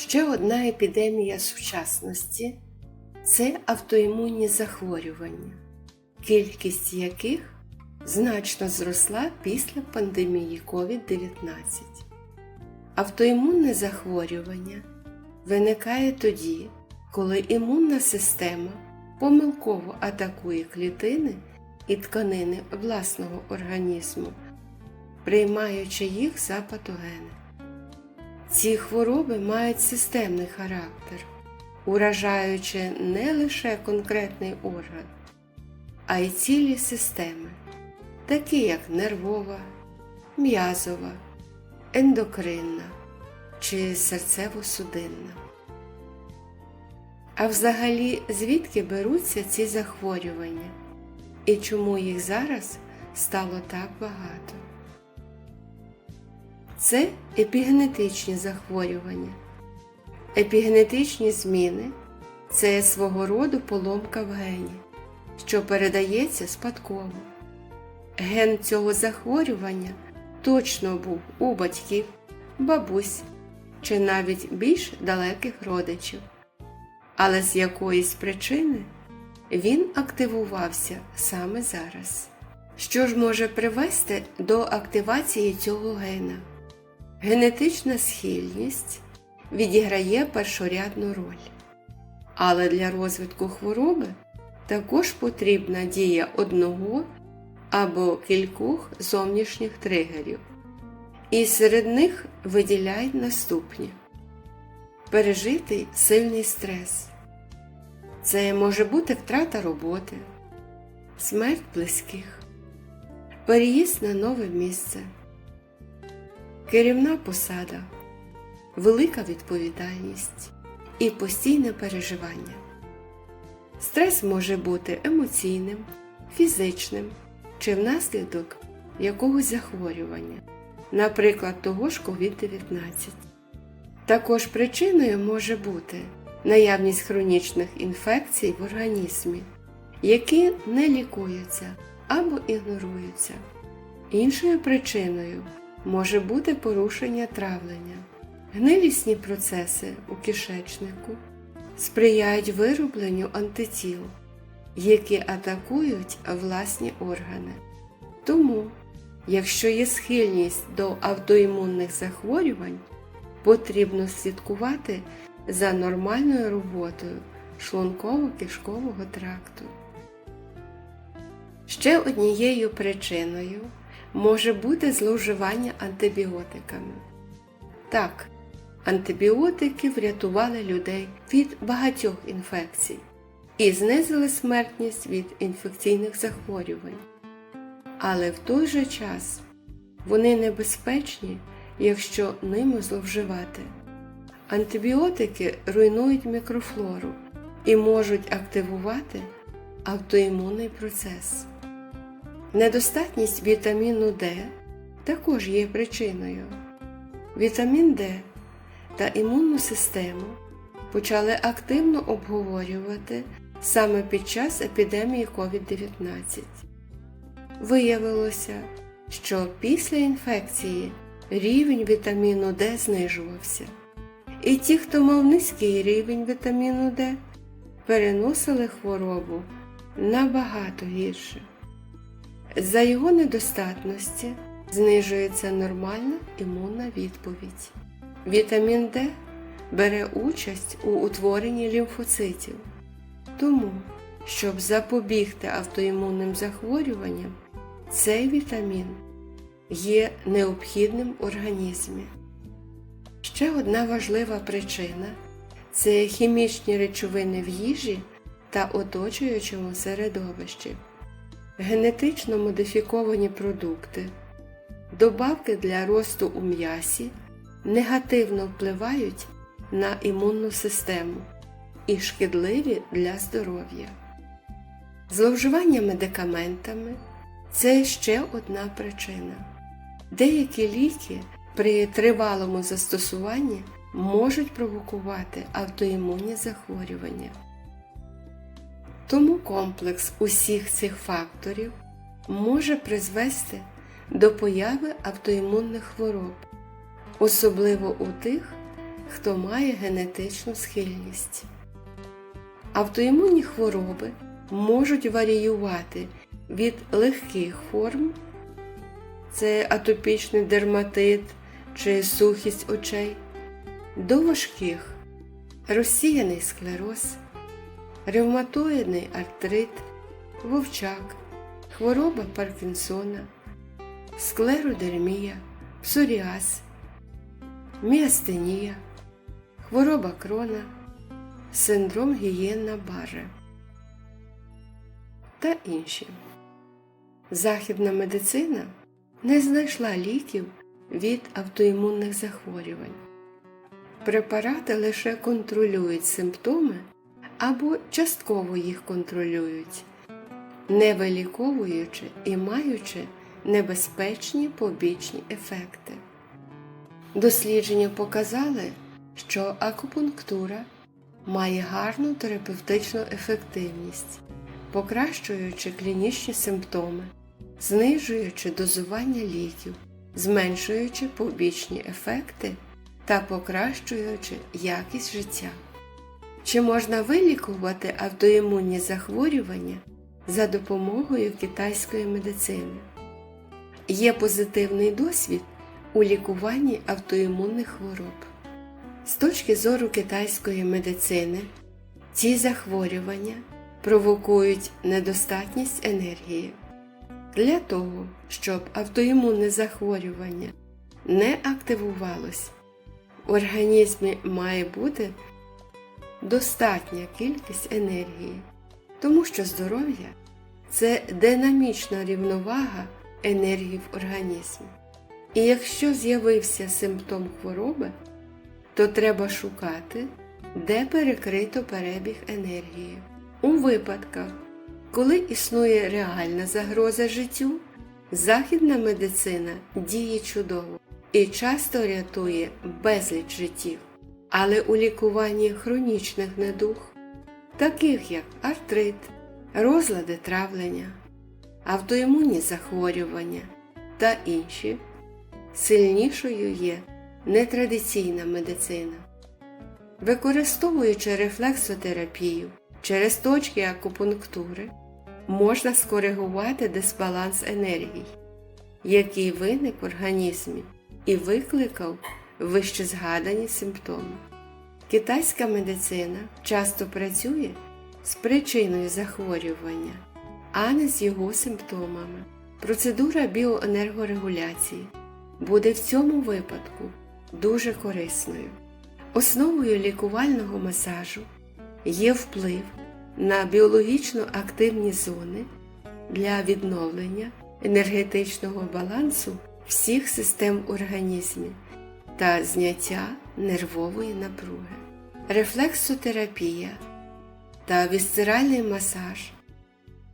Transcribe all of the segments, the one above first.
Ще одна епідемія сучасності це автоімунні захворювання, кількість яких значно зросла після пандемії COVID-19. Автоімунне захворювання виникає тоді, коли імунна система помилково атакує клітини і тканини власного організму, приймаючи їх за патогени. Ці хвороби мають системний характер, уражаючи не лише конкретний орган, а й цілі системи, такі як нервова, м'язова, ендокринна чи серцево-судинна. А взагалі, звідки беруться ці захворювання і чому їх зараз стало так багато? Це епігенетичні захворювання. Епігенетичні зміни це свого роду поломка в гені, що передається спадково. Ген цього захворювання точно був у батьків, бабусь чи навіть більш далеких родичів, але з якоїсь причини він активувався саме зараз. Що ж може привести до активації цього гена? Генетична схильність відіграє першорядну роль. Але для розвитку хвороби також потрібна дія одного або кількох зовнішніх тригерів. І серед них виділяють наступні: пережитий сильний стрес. Це може бути втрата роботи, смерть близьких, переїзд на нове місце керівна посада, велика відповідальність і постійне переживання. Стрес може бути емоційним, фізичним чи внаслідок якогось захворювання, наприклад, того ж COVID-19. Також причиною може бути наявність хронічних інфекцій в організмі, які не лікуються або ігноруються. Іншою причиною може бути порушення травлення. Гнилісні процеси у кишечнику сприяють виробленню антитіл, які атакують власні органи. Тому, якщо є схильність до автоімунних захворювань, потрібно слідкувати за нормальною роботою шлунково-кишкового тракту. Ще однією причиною може бути зловживання антибіотиками. Так, антибіотики врятували людей від багатьох інфекцій і знизили смертність від інфекційних захворювань. Але в той же час вони небезпечні, якщо ними зловживати. Антибіотики руйнують мікрофлору і можуть активувати автоімунний процес. Недостатність вітаміну Д також є причиною. Вітамін Д та імунну систему почали активно обговорювати саме під час епідемії COVID-19. Виявилося, що після інфекції рівень вітаміну Д знижувався, і ті, хто мав низький рівень вітаміну Д, переносили хворобу набагато гірше. За його недостатності знижується нормальна імунна відповідь. Вітамін Д бере участь у утворенні лімфоцитів. Тому, щоб запобігти автоімунним захворюванням, цей вітамін є необхідним в організмі. Ще одна важлива причина це хімічні речовини в їжі та оточуючому середовищі генетично модифіковані продукти, добавки для росту у м'ясі негативно впливають на імунну систему і шкідливі для здоров'я. Зловживання медикаментами це ще одна причина. Деякі ліки при тривалому застосуванні можуть провокувати автоімунні захворювання. Тому комплекс усіх цих факторів може призвести до появи автоімунних хвороб, особливо у тих, хто має генетичну схильність. Автоімунні хвороби можуть варіювати від легких форм це атопічний дерматит чи сухість очей, до важких розсіяний склероз, ревматоїдний артрит, вовчак, хвороба Паркінсона, склеродермія, псоріаз, міастенія, хвороба крона, синдром гієнна барре та інші. Західна медицина не знайшла ліків від автоімунних захворювань. Препарати лише контролюють симптоми або частково їх контролюють, не виліковуючи і маючи небезпечні побічні ефекти. Дослідження показали, що акупунктура має гарну терапевтичну ефективність, покращуючи клінічні симптоми, знижуючи дозування ліків, зменшуючи побічні ефекти та покращуючи якість життя. Чи можна вилікувати автоімунні захворювання за допомогою китайської медицини? Є позитивний досвід у лікуванні автоімунних хвороб. З точки зору китайської медицини, ці захворювання провокують недостатність енергії. Для того, щоб автоімунне захворювання не активувалось, в організмі має бути достатня кількість енергії, тому що здоров'я це динамічна рівновага енергії в організмі. І якщо з'явився симптом хвороби, то треба шукати, де перекрито перебіг енергії. У випадках, коли існує реальна загроза життю, західна медицина діє чудово і часто рятує безліч життів. Але у лікуванні хронічних недуг, таких як артрит, розлади травлення, автоімунні захворювання та інші, сильнішою є нетрадиційна медицина. Використовуючи рефлексотерапію через точки акупунктури, можна скоригувати дисбаланс енергій, який виник в організмі і викликав вище згадані симптоми. Китайська медицина часто працює з причиною захворювання, а не з його симптомами. Процедура біоенергорегуляції буде в цьому випадку дуже корисною. Основою лікувального масажу є вплив на біологічно активні зони для відновлення енергетичного балансу всіх систем в організмі та зняття нервової напруги. Рефлексотерапія та вісцеральний масаж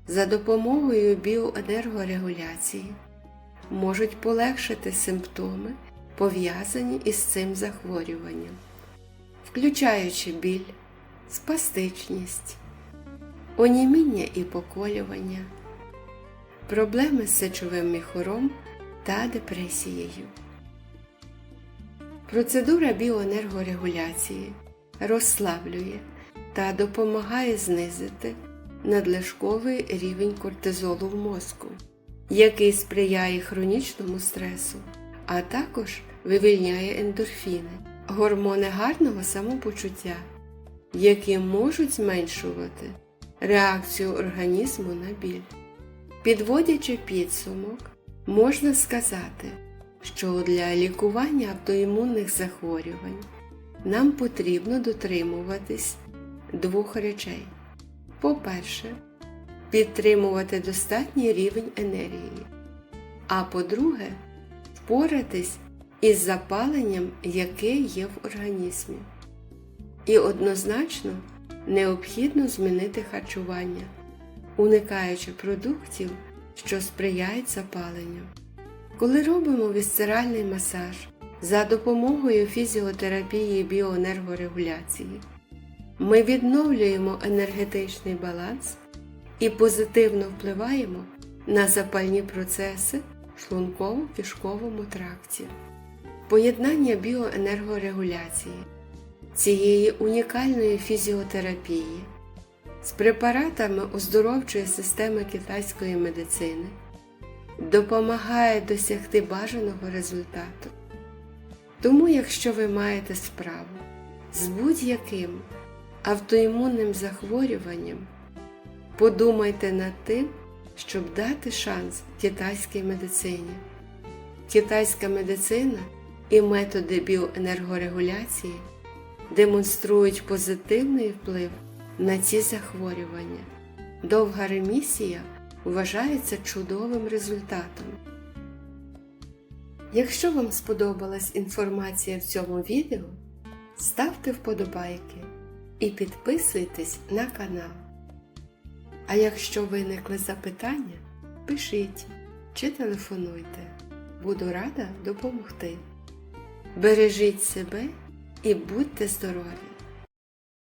за допомогою біоенергорегуляції можуть полегшити симптоми, пов'язані із цим захворюванням, включаючи біль, спастичність, оніміння і поколювання, проблеми з сечовим міхором та депресією. Процедура біоенергорегуляції розслаблює та допомагає знизити надлишковий рівень кортизолу в мозку, який сприяє хронічному стресу, а також вивільняє ендорфіни, гормони гарного самопочуття, які можуть зменшувати реакцію організму на біль. Підводячи підсумок, можна сказати, що для лікування автоімунних захворювань нам потрібно дотримуватись двох речей. По-перше, підтримувати достатній рівень енергії. А по-друге, впоратись із запаленням, яке є в організмі. І однозначно необхідно змінити харчування, уникаючи продуктів, що сприяють запаленню. Коли робимо вісцеральний масаж за допомогою фізіотерапії біоенергорегуляції, ми відновлюємо енергетичний баланс і позитивно впливаємо на запальні процеси в шлунково-кишковому тракті. Поєднання біоенергорегуляції цієї унікальної фізіотерапії з препаратами оздоровчої системи китайської медицини допомагає досягти бажаного результату. Тому, якщо ви маєте справу з будь-яким автоімунним захворюванням, подумайте над тим, щоб дати шанс китайській медицині. Китайська медицина і методи біоенергорегуляції демонструють позитивний вплив на ці захворювання. Довга ремісія вважається чудовим результатом. Якщо вам сподобалась інформація в цьому відео, ставте вподобайки і підписуйтесь на канал. А якщо виникли запитання, пишіть чи телефонуйте. Буду рада допомогти. Бережіть себе і будьте здорові!